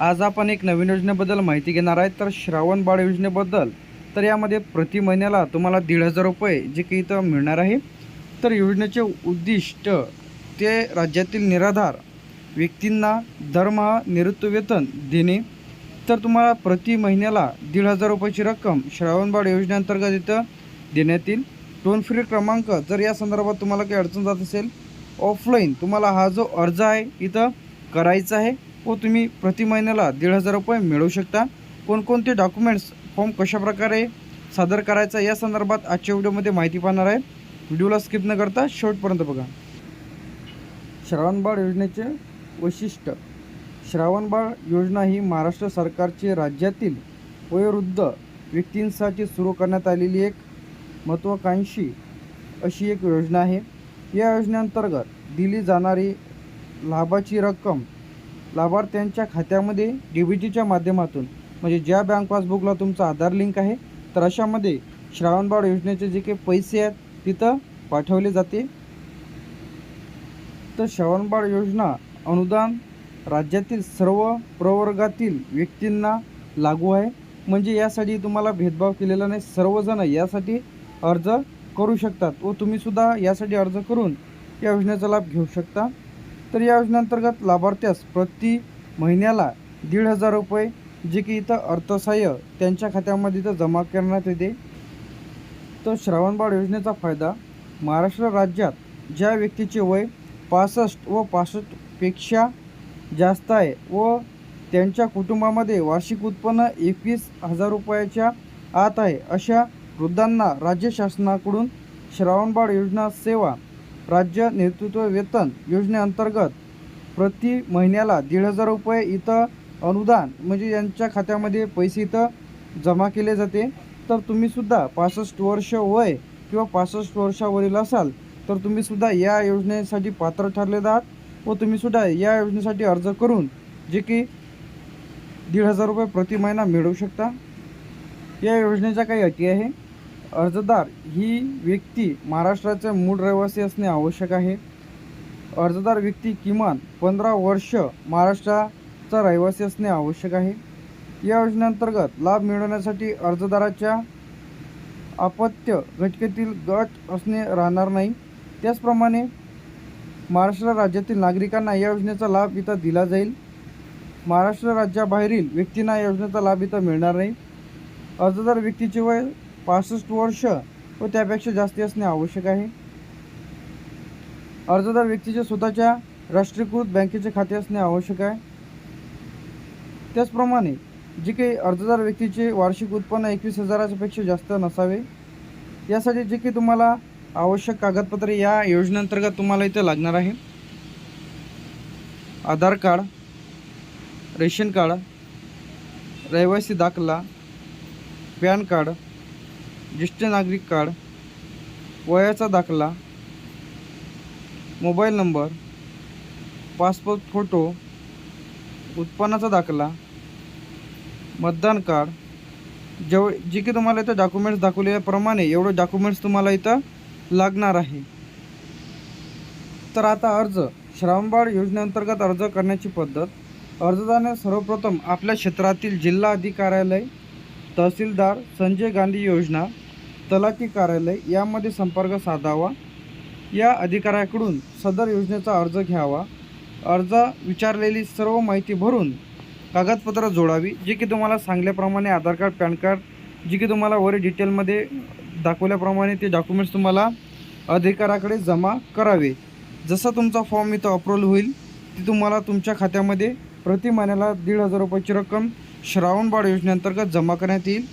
आज आपण एक नवीन योजनेबद्दल माहिती घेणार आहे. तर श्रावण बाळ योजनेबद्दल तर यामध्ये प्रति महिन्याला तुम्हाला दीड हजार रुपये जे काही इथं मिळणार आहे. तर योजनेचे उद्दिष्ट ते राज्यातील निराधार व्यक्तींना दरमहा निवृत्तवेतन देणे. तर तुम्हाला प्रति महिन्याला दीड हजार रुपयाची रक्कम श्रावण बाळ योजनेअंतर्गत इथं देण्यात येईल. टोल फ्री क्रमांक जर या संदर्भात तुम्हाला काही अडचण जात असेल ऑफलाईन तुम्हाला हा जो अर्ज आहे इथं करायचा आहे. व तुम्ही प्रति महिन्याला दीड हजार रुपये मिळवू शकता. कोणकोणते डॉक्युमेंट्स फॉर्म कशाप्रकारे सादर करायचा या संदर्भात आजच्या व्हिडिओमध्ये माहिती पाहणार आहे. व्हिडिओला स्किप न करता शेवटपर्यंत बघा. श्रावणबाळ योजनेचे वैशिष्ट्य. श्रावणबाळ योजना ही महाराष्ट्र सरकारची राज्यातील वयोवृद्ध व्यक्तींसाठी सुरू करण्यात आलेली एक महत्त्वाकांक्षी अशी एक योजना आहे. या योजनेअंतर्गत दिली जाणारी लाभाची रक्कम लाभार्थ्यांच्या खात्यामध्ये डी बी टीच्या माध्यमातून म्हणजे ज्या बँक पासबुकला तुमचा आधार लिंक आहे तर अशामध्ये श्रावणबाळ योजनेचे जे काही पैसे आहेत तिथं पाठवले जाते. तर श्रावणबाळ योजना अनुदान राज्यातील सर्व प्रवर्गातील व्यक्तींना लागू आहे. म्हणजे यासाठी तुम्हाला भेदभाव केलेला नाही सर्वजण यासाठी अर्ज करू शकतात व तुम्हीसुद्धा यासाठी अर्ज करून या योजनेचा लाभ घेऊ शकता. तर या योजनेअंतर्गत लाभार्थ्यास प्रति महिन्याला दीड हजार रुपये जे की इथं अर्थसहाय्य त्यांच्या खात्यामध्ये इथं जमा करण्यात येते. तर श्रावणबाळ योजनेचा फायदा महाराष्ट्र राज्यात ज्या व्यक्तीचे वय पासष्ट व पासष्टपेक्षा जास्त आहे व त्यांच्या कुटुंबामध्ये वार्षिक उत्पन्न एकवीस हजार रुपयाच्या आत आहे अशा वृद्धांना राज्य शासनाकडून श्रावणबाळ योजना सेवा राज्य नेतृत्व वेतन योजनेअंतर्गत प्रति महिन्याला दीड हजार रुपये इथं अनुदान म्हणजे यांच्या खात्यामध्ये पैसे इथं जमा केले जाते. तर तुम्हीसुद्धा पासष्ट वर्ष वय किंवा पासष्ट वर्षावरील असाल तर तुम्हीसुद्धा या योजनेसाठी पात्र ठरले आहात व तुम्हीसुद्धा या योजनेसाठी अर्ज करून जे की दीड हजार रुपये प्रति महिना मिळवू शकता. या योजनेच्या काही अटी आहे? अर्जदार ही व्यक्ती महाराष्ट्राचे मूळ रहिवासी असणे आवश्यक आहे. अर्जदार व्यक्ती किमान पंधरा वर्ष महाराष्ट्राचा रहिवासी असणे आवश्यक आहे. या योजनेअंतर्गत लाभ मिळवण्यासाठी अर्जदाराच्या अपत्य घटकेतील गट असणे राहणार नाही. त्याचप्रमाणे महाराष्ट्र राज्यातील नागरिकांना या योजनेचा लाभ इथं दिला जाईल. महाराष्ट्र राज्याबाहेरील व्यक्तींना या योजनेचा लाभ इथं मिळणार नाही. अर्जदार व्यक्तीचे वय पासष्ट वर्ष व त्यापेक्षा जास्ती असणे आवश्यक आहे. अर्जदार व्यक्तीच्या स्वतःच्या राष्ट्रीयकृत बँकेचे खाते असणे आवश्यक आहे. त्याचप्रमाणे जे काही अर्जदार व्यक्तीचे वार्षिक उत्पन्न एकवीस हजाराच्यापेक्षा जास्त नसावे यासाठी जे काही तुम्हाला आवश्यक कागदपत्रे या योजनेअंतर्गत तुम्हाला इथं लागणार आहे. आधार कार्ड रेशन कार्ड रहिवासी दाखला पॅन कार्ड ज्येष्ठ नागरिक कार्ड वयाचा दाखला मोबाईल नंबर पासपोर्ट फोटो उत्पन्नाचा दाखला मतदान कार्ड. जेव जे की तुम्हाला इथं डॉक्युमेंट्स दाखवल्याप्रमाणे एवढं डॉक्युमेंट्स तुम्हाला इथं लागणार आहे. तर आता अर्ज. श्रावणबाळ योजनेअंतर्गत अर्ज करण्याची पद्धत. अर्जदाराने सर्वप्रथम आपल्या क्षेत्रातील जिल्हा अधिकार्यालय तहसीलदार संजय गांधी योजना तलाठी कार्यालय यामध्ये संपर्क साधावा. या अधिकाऱ्याकडून सदर योजनेचा अर्ज घ्यावा. अर्ज विचारलेली सर्व माहिती भरून कागदपत्र जोडावी जे की तुम्हाला सांगल्याप्रमाणे आधार कार्ड पॅन कार्ड जे की तुम्हाला वर डिटेलमध्ये दाखवल्याप्रमाणे ते डॉक्युमेंट्स तुम्हाला अधिकाऱ्याकडे जमा करावे. जसा तुमचा फॉर्म इथं अप्रूव्हल होईल ती तुम्हाला तुमच्या खात्यामध्ये प्रति महिन्याला दीड हजार रुपयाची रक्कम श्रावणबाळ योजनेअंतर्गत जमा करण्यात येईल.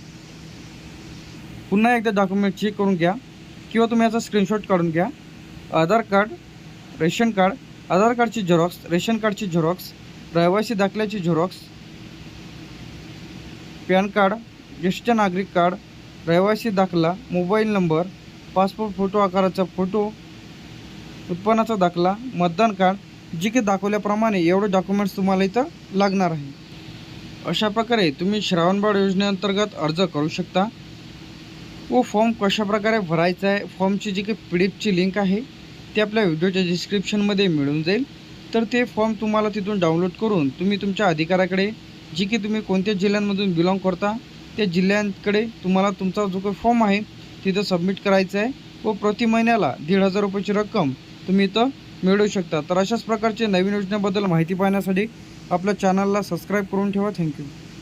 पुन्हा एकदा डॉक्युमेंट चेक करून घ्या किंवा तुम्ही याचा स्क्रीनशॉट काढून घ्या. Aadhaar card ration card Aadhaar कार्डची झेरॉक्स रेशन कार्डची झेरॉक्स रहिवासी दाखल्याची झेरॉक्स पॅन कार्ड ज्येष्ठ नागरिक कार्ड रहिवासी दाखला मोबाईल नंबर पासपोर्ट फोटो आकाराचा फोटो उत्पन्नाचा दाखला मतदान कार्ड जे काही दाखवल्याप्रमाणे एवढे डॉक्युमेंट्स तुम्हाला इथं लागणार आहे. अशा प्रकारे तुम्ही श्रावणबाळ योजनेअंतर्गत अर्ज करू शकता. व फॉर्म कशाप्रकारे भरायचा आहे फॉर्मची जी काही पी डी एफची लिंक आहे ती आपल्या व्हिडिओच्या डिस्क्रिप्शनमध्ये मिळून जाईल. तर ते फॉर्म तुम्हाला तिथून डाउनलोड करून तुम्ही तुमच्या अधिकाऱ्याकडे जी की तुम्ही कोणत्या जिल्ह्यांमधून बिलॉंग करता त्या जिल्ह्यांकडे तुम्हाला तुमचा जो काही फॉर्म आहे तिथं सबमिट करायचा आहे. व प्रति महिन्याला दीड हजार रुपयाची रक्कम तुम्ही इथं मिळवू शकता. तर अशाच प्रकारचे नवीन योजनेबद्दल माहिती पाहण्यासाठी आपल्या चॅनलला सबस्क्राईब करून ठेवा. थँक्यू